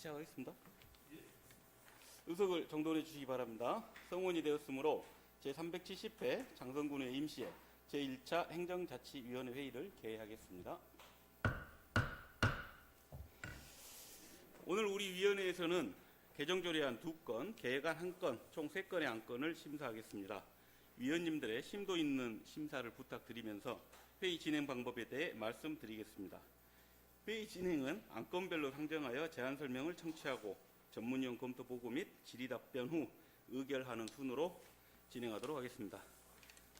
시작하겠습니다. 의석을 정돈해 주시기 바랍니다. 성원이 되었으므로 제370회 장성군의 임시회 제1차 행정자치위원회 회의를 개회하겠습니다. 오늘 우리 위원회에서는 개정조례안 2건, 계획안 1건, 총 3건의 안건을 심사하겠습니다. 위원님들의 심도 있는 심사를 부탁드리면서 회의 진행 방법에 대해 말씀드리겠습니다. 회의 진행은 안건별로 상정하여 제안 설명을 청취하고 전문용 검토 보고 및 질의 답변 후 의결하는 순으로 진행하도록 하겠습니다.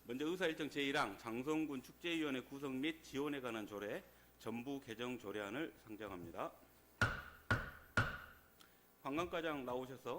먼저 의사일정 제1항 장성군 축제위원회 구성 및 지원에 관한 조례 전부 개정 조례안을 상정합니다. 관광과장 나오셔서